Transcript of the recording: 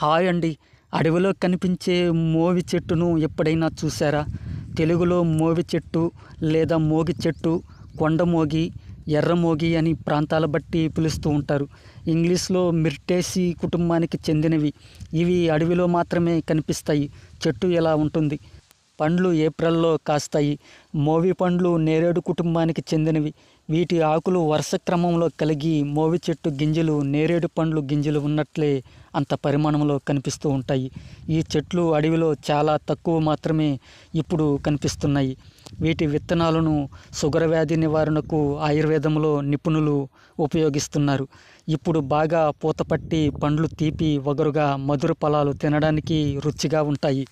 Hi అండి. అడవిలో కనిపించే మోవి చెట్టును ఎప్పుడైనా చూసారా తెలుగులో మోవి చెట్టు లేదా మోగి చెట్టు కొండమోగి ఎర్రమోగి అని ప్రాంతాల బట్టి పిలుస్తూ ఉంటారు. ఇంగ్లీష్లో మిర్టేసి కుటుంబానికి చెందినవి. ఇవి అడవిలో మాత్రమే కనిపిస్తాయి. చెట్టు ఎలా ఉంటుంది? పండ్లు ఏప్రిల్లో కాస్తాయి. మోవి పండ్లు నేరేడు కుటుంబానికి చెందినవి. వీటి ఆకులు వరుస క్రమంలో కలిగి మోవి చెట్టు గింజలు నేరేడు పండ్లు గింజలు ఉన్నట్లే అంత పరిమాణంలో కనిపిస్తూ ఉంటాయి. ఈ చెట్లు అడవిలో చాలా తక్కువ మాత్రమే ఇప్పుడు కనిపిస్తున్నాయి. వీటి విత్తనాలను షుగర్ వ్యాధి నివారణకు ఆయుర్వేదంలో నిపుణులు ఉపయోగిస్తున్నారు. ఇప్పుడు బాగా పూతపట్టి పండ్లు తీపి వగరుగా మధుర ఫలాలు తినడానికి రుచిగా ఉంటాయి.